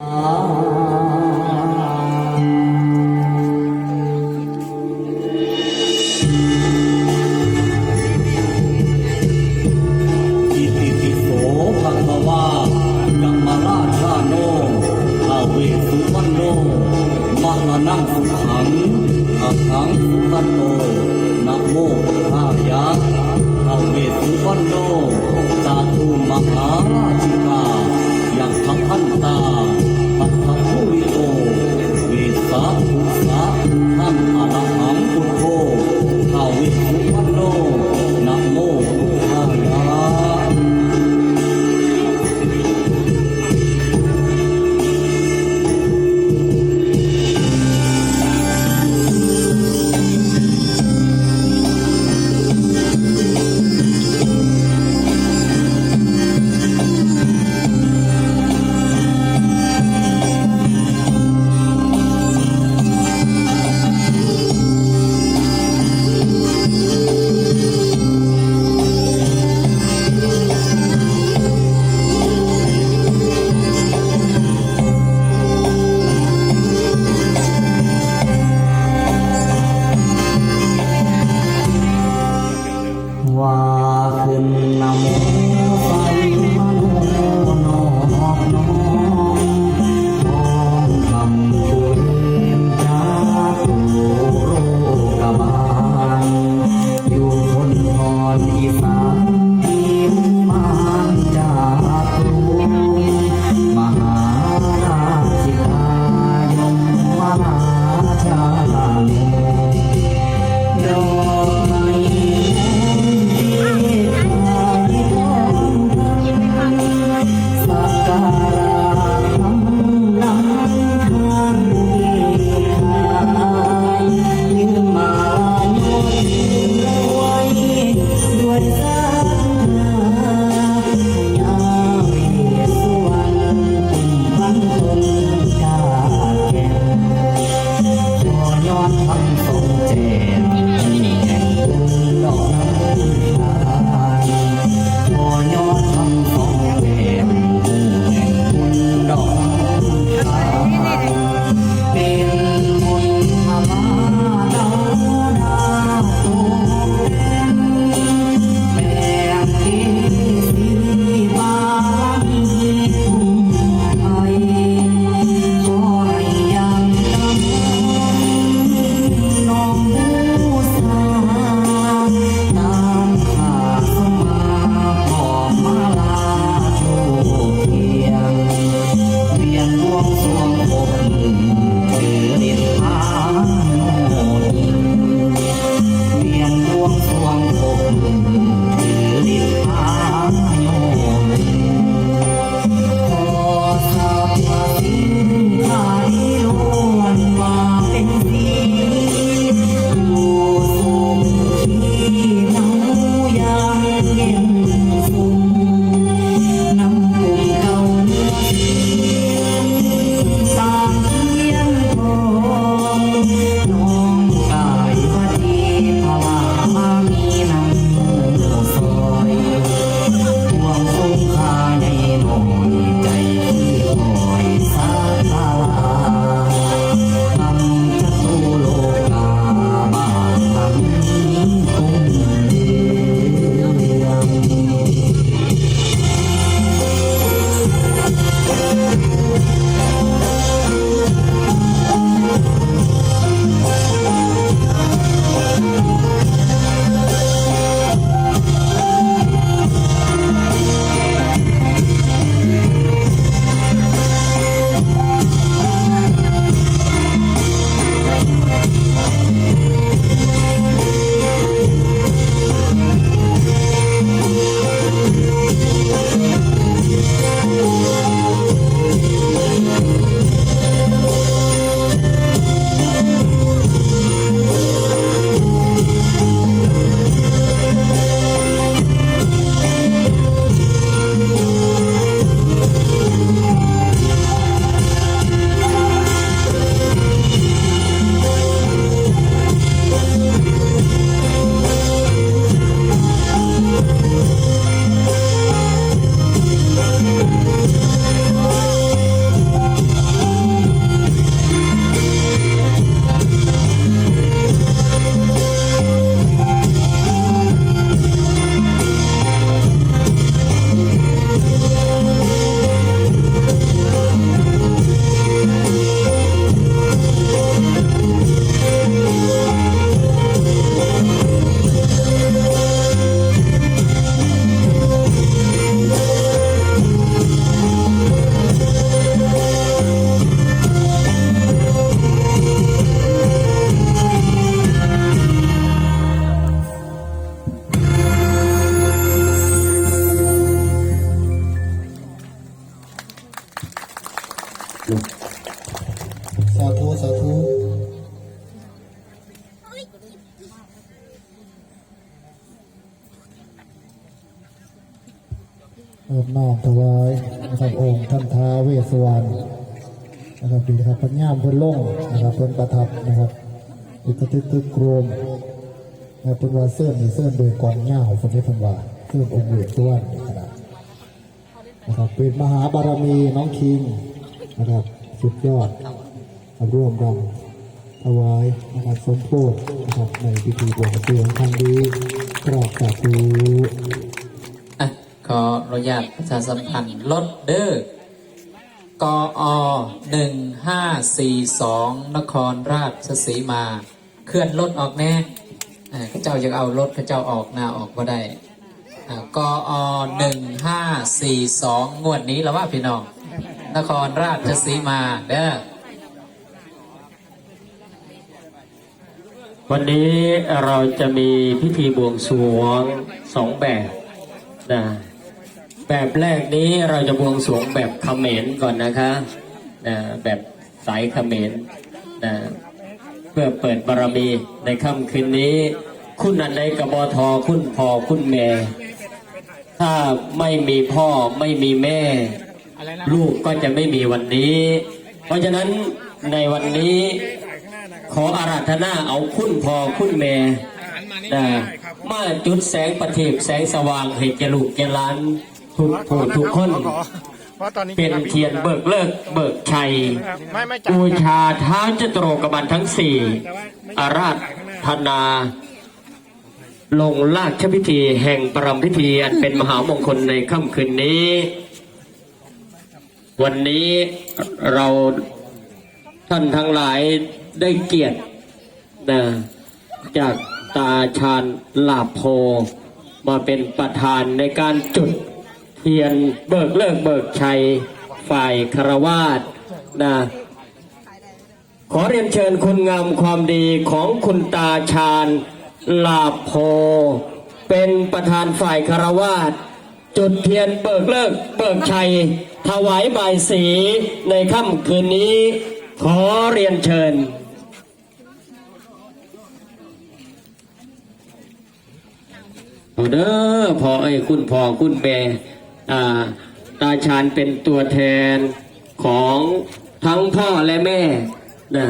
อิ เอิบน้อมถวายนะครับองค์ท่านท้าเวสวรรณนะครับดีนะครับพัญญามเพิ่นลงนะครับเพิ่นประทับนะครับอิทธิตึกกรมนะครับเพิ่นว่าเสื้อนี่เสื้อโดยกองเหย้าคนที่เพิ่นว่าเสื้อองค์เวสวรรณขนาดนะครับเป็นมหาบารมีน้องคิงนะครับสุดยอดร่วมกัน ถวายนะครับสมโพธินะครับในพิธีบวงสรวงครั้งนี้กราบสาธุอะขออนุญาตประชาสัมพันธ์รถเด้อกอหนึ่งห้าสี่สองนครราชสีมา เคลื่อนรถออกแน่อ่าเจ้าอยากเอารถเขาเจ้าออกหน้าออกก็ได้กอหนึ่งห้าสี่สองงวดนี้แล้วว่าพี่น้อง นครราชสีมาเด้อ วันนี้เราจะมีพิธีบวงสรวงสองแบบนะแบบแรกนี้เราจะบวงสรวงแบบเขมรก่อนนะคะนะแบบสายเขมรนะเพื่อเปิดบารมีในค่ำคืนนี้ คุณอันใดกับบอทอคุณพ่อคุณแม่ ถ้าไม่มีพ่อไม่มีแม่ ลูกก็จะไม่มีวันนี้ เพราะฉะนั้นในวันนี้ ขออาราธนาเอาคุณพ่อคุณแม่นะมาจุดแสงประทีปแสงสว่างให้แกลูกแกหลานทุกผู้ทุกคนเพราะตอนนี้เป็นเทียนเบิกเลิกเบิกชัยไม่ไม่จับบูชาเท้าจตุโรกบันทั้งสี่อาราธนา ลงราชพิธีแห่งปรมพิธีอันเป็นมหามงคลในค่ำคืนนี้ วันนี้เราท่านทั้งหลาย ได้เกียรตินะจากตาชาญลาภโพมาเป็นประธานในการจุดเทียนเบิกเลิกเบิกชัยฝ่ายคารวาสนะขอเรียนเชิญคุณงามความดีของคุณตาชาญลาภโพเป็นประธานฝ่ายคารวาสจุดเทียนเบิกเลิกเบิกชัย ถวายบายสีในค่ำคืนนี้ ขอเรียนเชิญ เอเด้อพ่อไอ้ยคุณพ่อคุณแม่อาตาชาญเป็นตัวแทนของทั้งพ่อและแม่นะ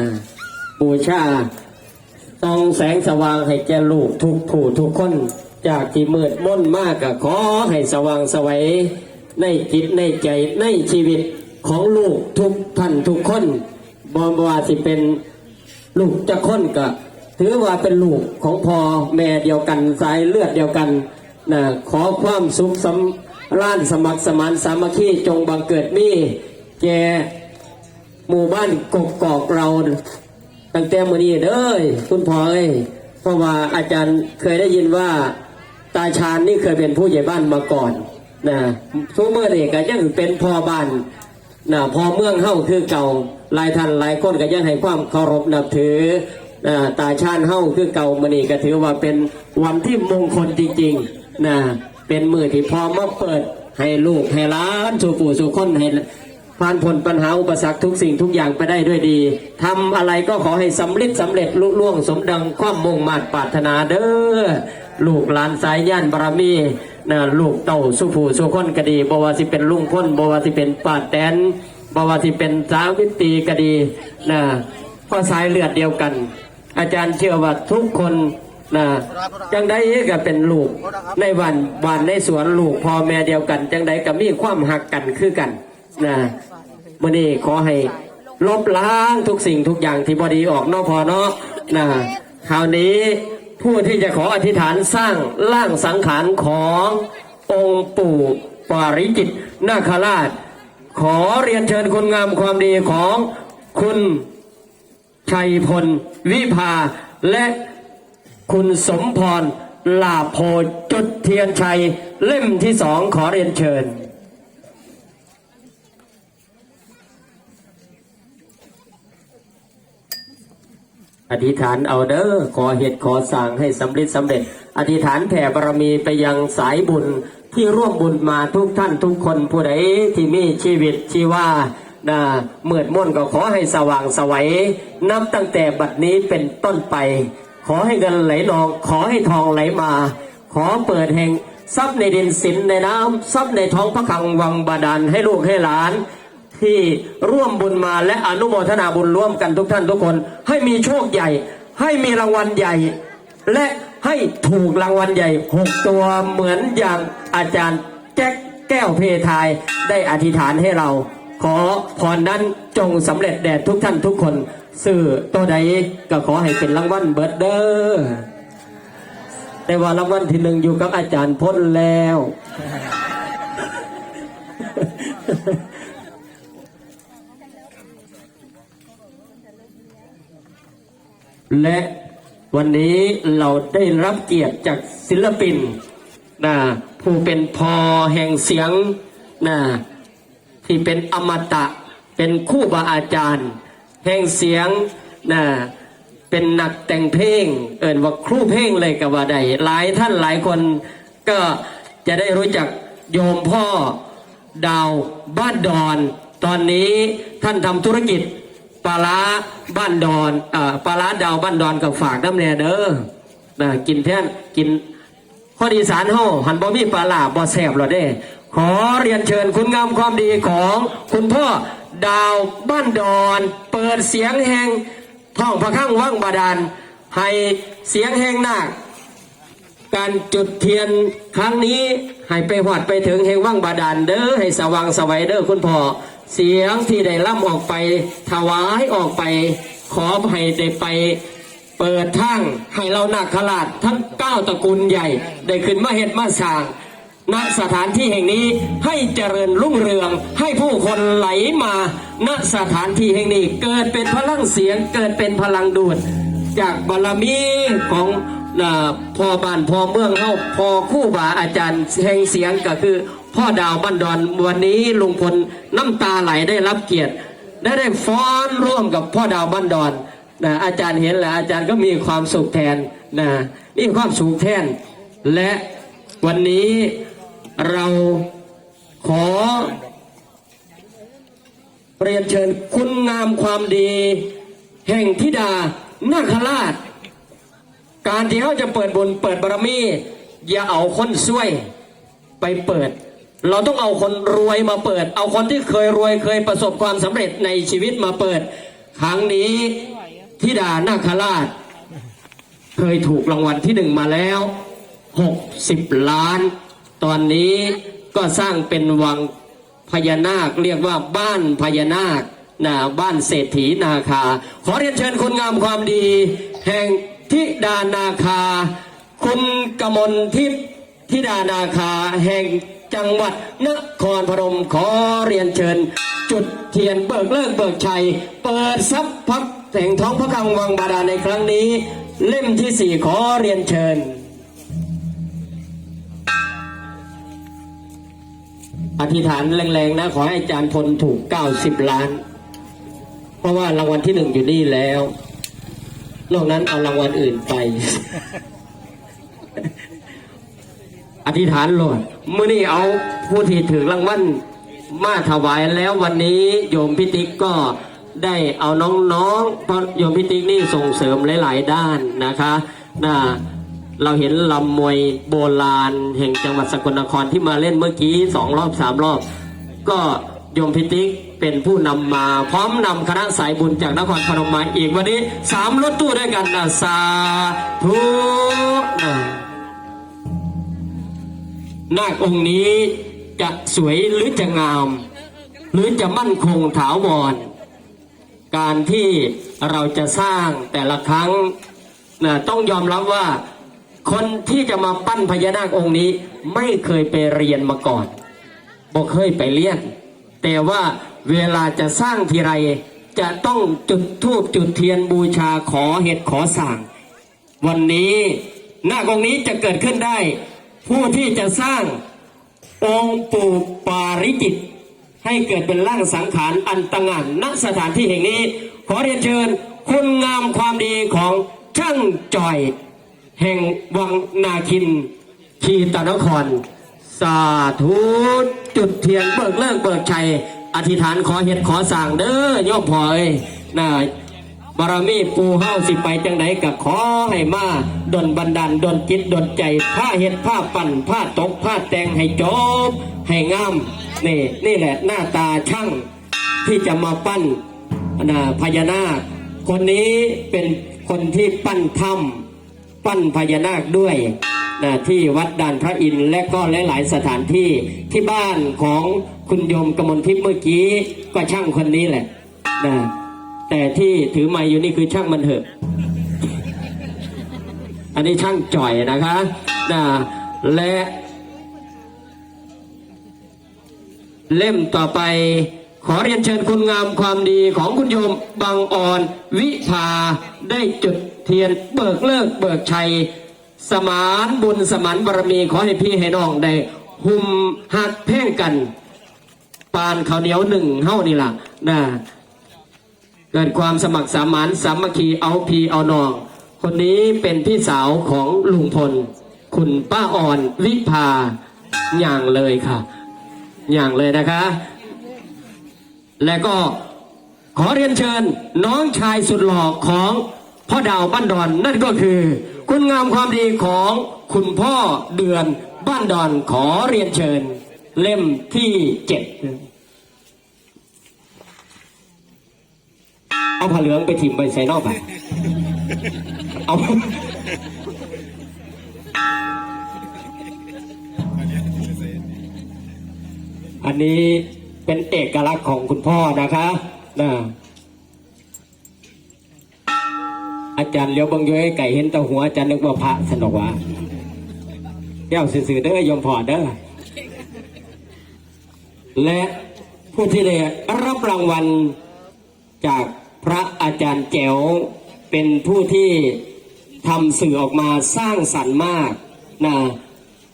บูชาต้องแสงสว่างให้แก่ลูกทุกผู้ทุกคน จากที่มืดม่นมากก็ขอให้สว่างสวัยในจิตในใจในชีวิตของลูกทุกท่านทุกคนบอมว่าสิเป็นลูกจะค้นก็ ถือว่าเป็นลูกของพ่อแม่เดียวกันสายเลือดเดียวกันนะขอความสุขสำร้านสมัครสมานสามัคคีจงบังเกิดมีแกหมู่บ้านกกกอกเราตั้งแต่มื่อนี้เด้อคุณพ่อเอ้ยเพราะว่าอาจารย์เคยได้ยินว่าตาชาญนี่เคยเป็นผู้ใหญ่บ้านมาก่อนนะทุกเมื่อเด็กก็ยังเป็นพ่อบ้านนะพอเมืองเฮ้าคือเก่าหลายท่านหลายคนก็ยังให้ความเคารพนับถือ ตาชาญเฮ้าคือเก่ามันนี่ก็ถือว่าเป็นวันที่มงคลจริงๆนะเป็นมือที่พร้อมมาเปิดให้ลูกให้หล้านสู่ปู่สู่คนให้ผ่านพ้นปัญหาอุปสรรคทุกสิ่งทุกอย่างไปได้ด้วยดีทำอะไรก็ขอให้สำเร็จสำเร็จลุล่วงสมดังความมุ่งมา่ปรารถนาเด้อลูกหลานสายย่านบารมีนะลูกเต่าสุผู้สุคนก็ดีบว่าสิเป็นลุงพ้นบว่าสิเป็นป้าแตนบว่าที่เป็นสาวิตรีก็ดีนะเพราะสายเลือดเดียวกัน อาจารย์เชื่อว่าทุกคนนะจังได้ก็เป็นลูกในวันวันในสวนลูกพ่อแม่เดียวกัน จังได้ก็มีความหักกันคือกันนะมื่อนี้ขอให้ลบล้างทุกสิ่งทุกอย่างที่บดีออกนอกพอเนาะนะคราวนี้ผู้ที่จะขออธิษฐานสร้างร่างสังขารขององค์ปู่ปาริจิตนาคราช ขอเรียนเชิญคุณงามความดีของคุณ ชัยพล วิภา และคุณสมพรลาโพจุดเทียนชัย เล่มที่สองขอเรียนเชิญ อธิษฐานเอาเด้อขอเหตุขอสั่งให้สำเร็จสำเร็จ อธิษฐานแผ่บารมีไปยังสายบุญที่ร่วมบุญมาทุกท่านทุกคนผู้ใดที่มีชีวิตชีว่า นะเมื่อม่นก็ขอให้สว่างสวัยนับตั้งแต่บัดนี้เป็นต้นไป ขอให้เงินไหลนอง ขอให้ทองไหลมา ขอเปิดแห่งทรัพย์ในดินสินในน้ำทรัพย์ในท้องพระคลังวังบาดาลให้ลูกให้หลาน ที่ร่วมบุญมาและอนุโมทนาบุญร่วมกันทุกท่านทุกคน ให้มีโชคใหญ่ ให้มีรางวัลใหญ่ และให้ถูกรางวัลใหญ่หกตัวเหมือนอย่างอาจารย์แจ็คแก้วเพทายได้อธิษฐานให้เรา ขอพรนั้นจงสำเร็จแด่ทุกท่านทุกคนสื่อตัวใดก็ขอให้เป็นรางวัลเบิร์ดเดอร์แต่ว่ารางวัลที่หนึ่งอยู่กับอาจารย์พ้นแล้ว และวันนี้เราได้รับเกียรติจากศิลปินนะผู้เป็นพอแห่งเสียงนะ ที่เป็นอมตะ เป็นคู่บาอาจารย์ แห่งเสียงนะเป็นนักแต่งเพลง เอิ่นว่าครูเพลงเลยกับว่าใดหลายท่านหลายคนก็จะได้รู้จักโยมพ่อดาวบ้านดอน ตอนนี้ท่านทำธุรกิจปลาร้าบ้านดอนอ่าปลาร้าดาวบ้านดอนกับฝากน้ำแน่เด้อนะกินแท่นกินข้อดีสารเฮาหันบ่มีปลาลาบ่แสบหรอเด้ ขอเรียนเชิญคุณงามความดีของคุณพ่อดาวบ้านดอน เปิดเสียงแห่งท้องพระข้างว่างบาดาลให้เสียงแห่งนาคการจุดเทียนครั้งนี้ให้ไปหอดไปถึงแห่งว่างบาดาลเด้อให้สว่างสวัยเด้อคุณพ่อเสียงที่ได้ล่ำออกไป ถวายออกไป ขอให้ได้ไปเปิดทางให้เรานาคราชทั้งเก้าตระกูลใหญ่ ได้ขึ้นมาเห็ดมาสร้าง ณสถานที่แห่งนี้ให้เจริญรุ่งเรือง ให้ผู้คนไหลมาณสถานที่แห่งนี้ เกิดเป็นพลังเสียง เกิดเป็นพลังดูด จากบารมีของอพ่อบ้านพ่อเมืองเฮาพ่อคู่บาอาจารย์แห่งเสียงก็คือ พ่อดาวบ้านดอนวันนี้ลุงพลน้ำตาไหลได้รับเกียรติ ได้ได้ฟ้อนร่วมกับพ่อดาวบ้านดอนนะอาจารย์เห็นแล้วอาจารย์ก็มีความสุขแทนนะมีความสุขแทน และวันนี้ เราขอเรียนเชิญคุณงามความดี แห่งธิดานาคราช การที่เขาจะเปิดบุญเปิดบารมี อย่าเอาคนช่วยไปเปิด เราต้องเอาคนรวยมาเปิด เอาคนที่เคยรวยเคยประสบความสำเร็จในชีวิตมาเปิด ครั้งนี้ธิดานาคราช เคยถูกรางวัลที่หนึ่งมาแล้ว 60 ล้าน ตอนนี้ก็สร้างเป็นวังพญานาคเรียกว่าบ้านพญานาคนะบ้านเศรษฐีนาคา ขอเรียนเชิญคุณงามความดี แห่งทิดานาคา คุณกมลทิพย์ทิดานาคาแห่งจังหวัดนครพนมขอเรียนเชิญ จุดเทียนเบิกเลิกเบิกชัย เปิดทรัพย์พักแห่งท้องพระคลังวังบาดาลในครั้งนี้ เล่มที่สี่ขอเรียนเชิญ อธิษฐานแรงๆนะ ขอให้อาจารย์พลถูก90ล้าน เพราะว่ารางวัลที่หนึ่งอยู่นี่แล้วนอกนั้นเอารางวัลอื่นไป อธิษฐานโหลดเมื่อนี้เอาผู้ที่ถือรางวัลมาถวายแล้ววันนี้โยมพิติกก็ได้เอาน้องๆเพราะโยมพิติกนี่ส่งเสริมหลาย ๆ ด้านนะคะนะ เราเห็นลำมวยโบราณแห่งจังหวัดสกลนครที่มาเล่นเมื่อกี้สองรอบสามรอบ ก็โยมพิติกเป็นผู้นำมาพร้อมนำคณะสายบุญจากนครพนมมาอีกวันนี้สามรถตู้ด้วยกันนะสาธุนาคองค์นี้จะสวยหรือจะงาม หรือจะมั่นคงถาวร การที่เราจะสร้างแต่ละครั้งนะต้องยอมรับว่า คนที่จะมาปั้นพญานาคองค์นี้ ไม่เคยไปเรียนมาก่อนบอกเคยไปเรียน แต่ว่าเวลาจะสร้างทีไรจะต้องจุดธูปจุดเทียนบูชาขอเหตุขอสั่ง วันนี้หน้าคองค์นี้จะเกิดขึ้นได้ ผู้ที่จะสร้างองค์ปู่ปาริจิต ให้เกิดเป็นร่างสังขารอันตงานณสถานที่แห่งนี้ ขอเรียนเชิญคุณงามความดีของช่างจ่อย แห่งวังนาคินคีตานคร สาธุจุดเทียนเบิกเลิกเบิกชัย อธิษฐานขอเห็ดขอสั่งเด้อโยมพ่อเอ้ยนะบารมีปูเฮาสิไปจังไหนกับขอให้มาดนบันดาลดนจิตดนใจผ้าเห็ดผ้าปั่นผ้าตกผ้าแต่งให้จบให้งามนี่นี่แหละหน้าตาช่างที่จะมาปั้นนะพญานาคคนนี้เป็นคนที่ปั้นถ้ำ ปั้นพญานาคด้วยนะที่วัดด่านพระอินทร์และก็หลายๆสถานที่ที่บ้านของคุณโยมกมลทิพย์เมื่อกี้ก็ช่างคนนี้แหละนะแต่ที่ถือไม้อยู่นี่คือช่างมันเถอะ อันนี้ช่างจ่อยนะคะนะและเล่มต่อไปขอเรียนเชิญคุณงามความดีของคุณโยมบางอ่อนวิภาได้จุด เทียนเบิกเลิกเบิกชัย สมานบุญสมานบารมีขอให้พี่ให้น้องได้หุมหักเพ่งกันปานข้าวเหนียวหนึ่งเฮ้านี่ล่ะนะเกิดความสมัครสมานสามัคคีเอาพีเอานองคนนี้เป็นพี่สาวของลุงพล คุณป้าอ่อนวิภาอย่างเลยค่ะ อย่างเลยนะคะ และก็ขอเรียนเชิญน้องชายสุดหล่อของ พ่อดาวบ้านดอนนั่นก็คือ คุณงามความดีของคุณพ่อเดือนบ้านดอนขอเรียนเชิญ เล่มที่เจ็ดเอาผ้าเหลืองไปถิ่มไปใส่นอกไปเอาอันนี้เป็นเอกลักษณ์ของคุณพ่อนะคะนะ อาจารย์เลี้ยวบังย้อยไก่เห็นตาหัวอาจารย์นึกว่าพระสนกว่าเดี๋ยวสื่อๆเด้อยมพอเด้อและผู้ที่ได้รับรางวัลจากพระอาจารย์แจ๋วเป็นผู้ที่ทำสื่อออกมาสร้างสรรค์มากนะ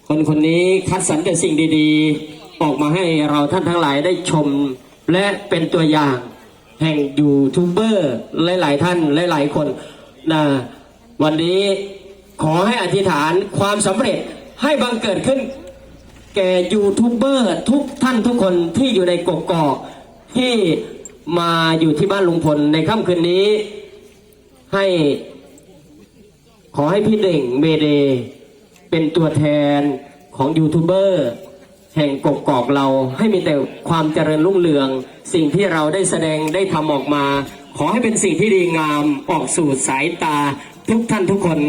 คนคนนี้คัดสรรแต่สิ่งดีๆ ออกมาให้เราท่านทั้งหลายได้ชม และเป็นตัวอย่างแห่งยูทูบเบอร์หลายๆท่านหลายๆคน นะวันนี้ขอให้อธิษฐานความสำเร็จให้บังเกิดขึ้น แก่ยูทูบเบอร์ทุกท่านทุกคนที่อยู่ในกกอกที่มาอยู่ที่บ้านลุงพลในค่ำคืนนี้ ให้ ขอให้พี่เด่งเมเด เป็นตัวแทนของยูทูบเบอร์ แห่งกกอกเราให้มีแต่ความเจริญรุ่งเรือง สิ่งที่เราได้แสดงได้ทำออกมา ขอให้เป็นสิ่งที่ดีงามออกสู่สายตา ทุกท่านทุกคน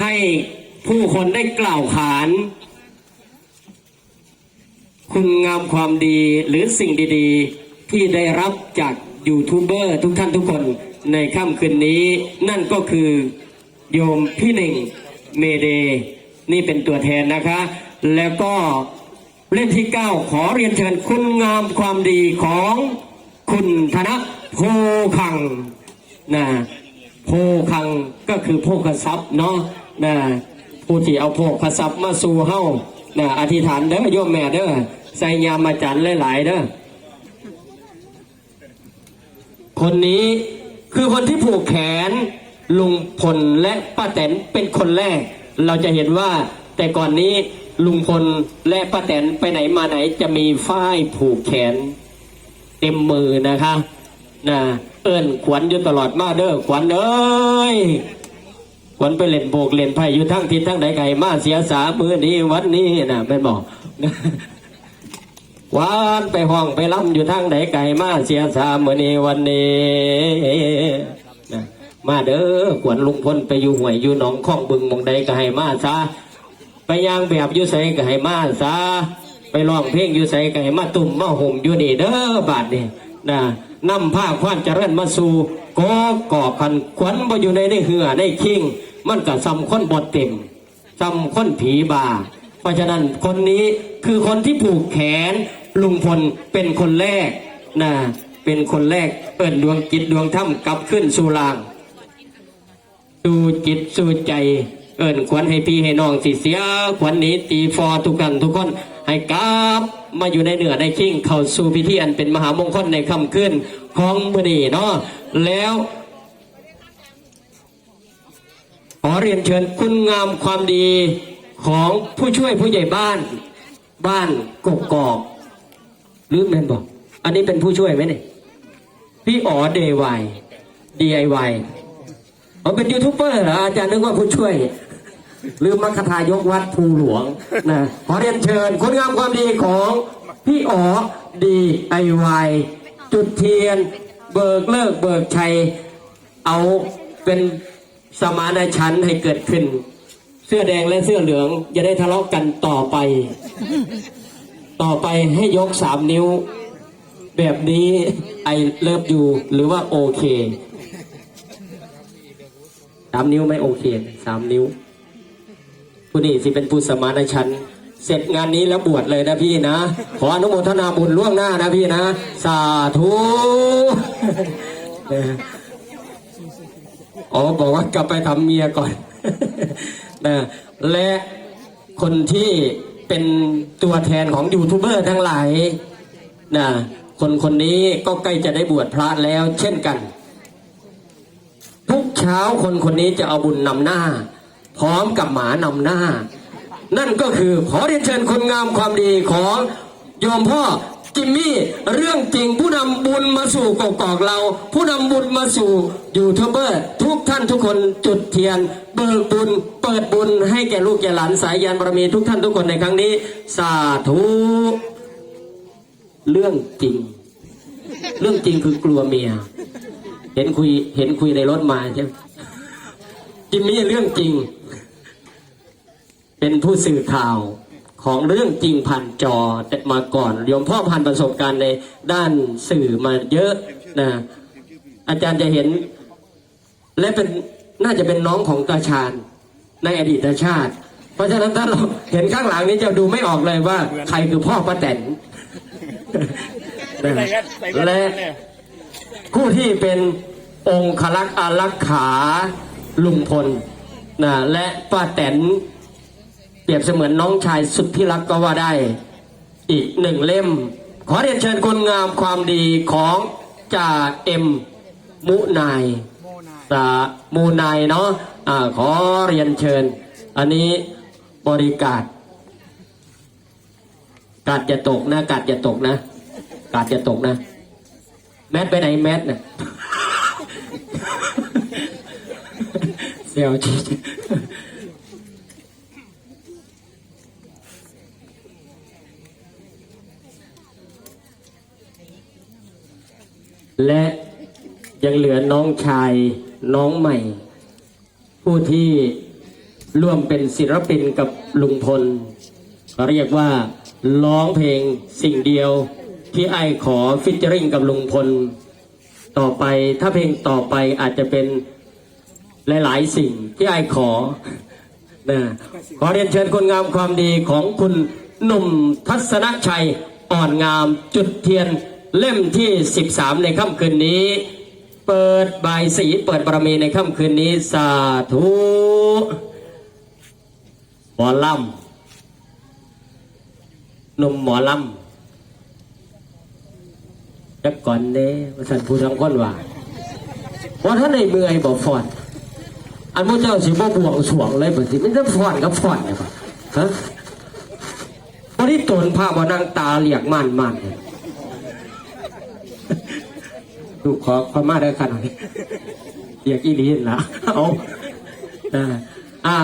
ให้ผู้คนได้กล่าวขาน คุณงามความดีหรือสิ่งดีๆ ที่ได้รับจากยูทูบเบอร์ทุกท่านทุกคนในค่ำคืนนี้ นั่นก็คือโยมพี่หนึ่งเมเด นี่เป็นตัวแทนนะคะ แล้วก็ เล่มที่ 9 ขอเรียนเชิญคุณงามความดีของคุณธนโพคังนะโพคังก็คือโภคทรัพย์เนาะนะผู้ที่เอาโภคทรัพย์มาสู่เฮานะอธิษฐานเด้อโยมแม่เด้อใส่ยามาจันหลาย ๆ เด้อคนนี้คือคนที่ผูกแขนลุงพลและป้าแตนเป็นคนแรก เราจะเห็นว่าแต่ก่อนนี้ ลุงพลและป้าแตนไปไหนมาไหนจะมีฝ้ายผูกแขน เต็มมือนะคะนะเอิ้นขวัญอยู่ตลอดมาเด้อขวัญเอ้ยขวัญไปเล่นโบกเล่นไพ่อยู่ทั้งทิศทั้งไหนไก่มาเสียสามือนี้วันนี้นะเป็นบอกวานไปห้องไปล้ำอยู่ทางไหนไก่มาเสียสามมือนี้วันนี้นะมาเด้อขวัญลุงพลไปอยู่ห่วยอยู่หนองข้องบึงมองใดก็ให้มาซะ ไปย่างแบบอยู่ใส่ก็ให้มาซะไปร้องเพลงอยู่ใส่ก็ให้มาตุ่มมาห่มอยู่นี่เด้อบาดนี่นะนำผ้าความเจริญมาสู่กอกอพันขวัญบ่อยู่ในในเหือในคิงมันก็ซ้ำคนบดเต็มจำคนผีบา เพราะฉะนั้นคนนี้คือคนที่ผูกแขนลุงพลเป็นคนแรกนะเป็นคนแรกเปิดดวงจิตดวงถ้ำกลับขึ้นสู่ลาง สู่จิตสู่ใจ เอิญขวัญให้พี่ให้น้องสิเสียขวัญนี้ตีฟอทุกกันทุกคนให้กลับมาอยู่ในเหนือในคิงเข้าสู่พิธีอันเป็นมหามงคลในค่ำคืนของมือนีเนาะแล้วขอเรียนเชิญคุณงามความดีของผู้ช่วยผู้ใหญ่บ้าน บ้านกกอกหรือแมนบอกอันนี้เป็นผู้ช่วยไหมเนี่ยพี่อ๋อเดวาย DIY อ๋อเป็นยูทูบเบอร์เหรออาจารย์นึกว่าผู้ช่วย หรือมัคคทายกวัดภูหลวงนะขอเรียนเชิญคุณงามความดีของพี่อ๋อ DIY จุดเทียน เบิกเลิกเบิกชัย เอาเป็นสมานฉันให้เกิดขึ้น เสื้อแดงและเสื้อเหลืองจะได้ทะเลาะกันต่อไป ต่อไปให้ยกสามนิ้ว แบบนี้ไอเลิฟยูหรือว่าโอเคสามนิ้วไม่โอเคสามนิ้ว ผู้นี่สิเป็นผู้สมานฉันท์เสร็จงานนี้แล้วบวชเลยนะพี่นะ ขออนุโมทนาบุญล่วงหน้านะพี่นะ สาธุอ๋อบอกว่ากลับไปทำเมียก่อนนะและคนที่เป็นตัวแทนของยูทูบเบอร์ทั้งหลายนะคนคนนี้ก็ใกล้จะได้บวชพระแล้วเช่นกัน ทุกเช้าคนคนนี้จะเอาบุญนำหน้า พร้อมกับหมานำหน้า นั่นก็คือขอเรียนเชิญคนงามความดีของโยมพ่อจิมมี่เรื่องจริงผู้นำบุญมาสู่กกอกเรา ผู้นำบุญมาสู่ยูทูบเบอร์ ทุกท่านทุกคนจุดเทียน เบิกบุญ เปิดบุญให้แก่ลูกแก่หลานสายยานบารมีทุกท่านทุกคนในครั้งนี้ สาธุเรื่องจริง เรื่องจริงคือกลัวเมีย เห็นคุยเห็นคุยในรถมาใช่ไหมจิมมี่เรื่องจริง เป็นผู้สื่อข่าวของเรื่องจริงผ่านจอแต่มาก่อนโยมพ่อผ่านประสบการณ์ในด้านสื่อมาเยอะนะอาจารย์จะเห็น และเป็นน่าจะเป็นน้องของตาชาญในอดีตชาติ เพราะฉะนั้นถ้าเราเห็นข้างหลังนี้จะดูไม่ออกเลยว่า ใครคือพ่อป้าแตนและผู้ที่เป็นองค์คลักษ์อารักขาลุงพลนะและป้าแตน รียบเสมือนน้องชายสุดที่รักก็ว่าได้ อีกหนึ่งเล่ม ขอเรียนเชิญคุณงามความดีของจ่าเอ็มมุนายตามูนายเนาะอ่าขอเรียนเชิญ อันนี้บริการกาดจะตกนะกาดจะตกนะกาดจะตกนะ แมทไปไหนแมทน่ะเซลจี และยังเหลือน้องชายน้องใหม่ ผู้ที่ร่วมเป็นศิลปินกับลุงพลเรียกว่าร้องเพลงสิ่งเดียวที่ไอขอฟิชเจอริงกับลุงพล ต่อไปถ้าเพลงต่อไปอาจจะเป็นหลาย ๆ สิ่งที่ไอขอนะขอเรียนเชิญคนงามความดีของคุณหนุ่มทัศนชัยอ่อนงามจุดเทียน เล่มที่ 13 ในค่ำคืนนี้ เปิดบายสีเปิดบารมีในค่ำคืนนี้ สาธุหมอลำหนุ่มหมอลำจักก่อนเด้ว่าสันผู้ทำก้นว่าว่าท่านในเมืองบอกฟอนอันพระเจ้าสิบ่บวงสวงเลยบางทีมันจะฟอนกับฟอนเนี่ยปะฮะวันนี้ตนภาพว่นั่งตาเหลียกม่านม่านเนี่ย ดูขอความมาได้ขนาดนี้เหลียกอีลีนะเอาอ่าอ่า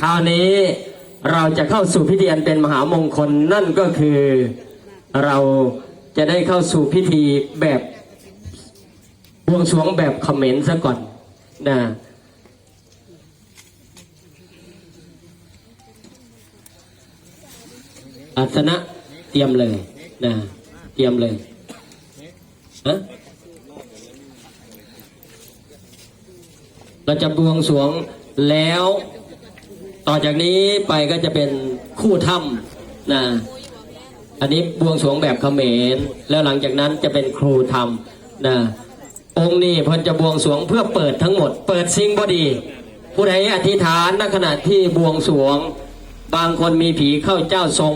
คราวนี้เราจะเข้าสู่พิธีอันเป็นมหามงคลนั่นก็คือเราจะได้เข้าสู่พิธีแบบบวงสรวงแบบเขมรซะก่อนนะอาสนะเตรียมเลยนะเตรียมเลยฮะ เราจะบวงสรวงแล้ว ต่อจากนี้ไปก็จะเป็นคู่ถ้ำนะอันนี้บวงสรวงแบบเขมร แล้วหลังจากนั้นจะเป็นครูทำนะองค์นี้เพิ่นจะบวงสรวงเพื่อเปิดทั้งหมด เปิดสิ่งบดี ผู้ใดอธิษฐานณขณะที่บวงสรวง บางคนมีผีเข้าเจ้าทรง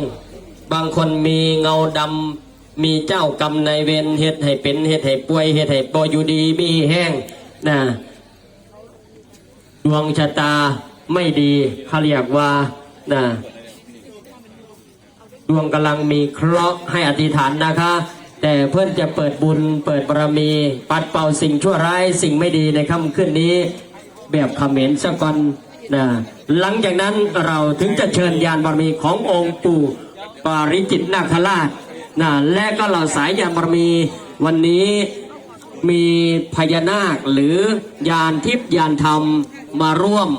บางคนมีเงาดำมีเจ้ากรรมนายเวรเฮ็ดให้เป็นเฮ็ดให้ป่วยเฮ็ดให้ปอยู่ดีมีแห้งนะ ดวงชะตาไม่ดีเขาเรียกว่านะดวงกำลังมีเคราะห์ให้อธิษฐานนะคะ แต่เพื่อนจะเปิดบุญเปิดบารมี ปัดเป่าสิ่งชั่วร้ายสิ่งไม่ดีในค่ำคืนนี้ แบบเขมรสกอนนะหลังจากนั้นเราถึงจะเชิญยานบารมีขององค์ปู่ปาริจิตนาคราชนะและก็เหล่าสายยานบารมีวันนี้ มีพญานาคหรือยานทิพยานธรรมมาร่วม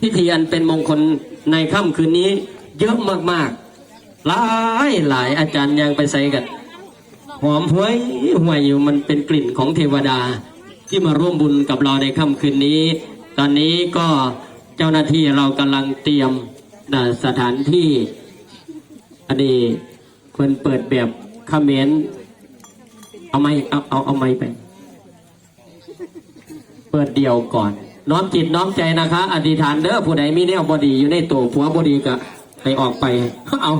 พิธีอันเป็นมงคลในค่ำคืนนี้ เยอะมากๆ หลายหลายอาจารย์ยังไปใส่กันหอมหวยหวยอยู่มันเป็นกลิ่นของเทวดาที่มาร่วมบุญกับเราในค่ำคืนนี้ ตอนนี้ก็เจ้าหน้าที่เรากำลังเตรียมสถานที่อันนี้คนเปิดแบบเขมร เอาไม้เอาเอาเอาไม้ไป เปิดเดียวก่อน น้อมจิตน้อมใจนะคะ อธิษฐานเด้อผู้ใดมีแนวบอดีอยู่ในตัวผัวบอดีก็ให้ออกไป เอา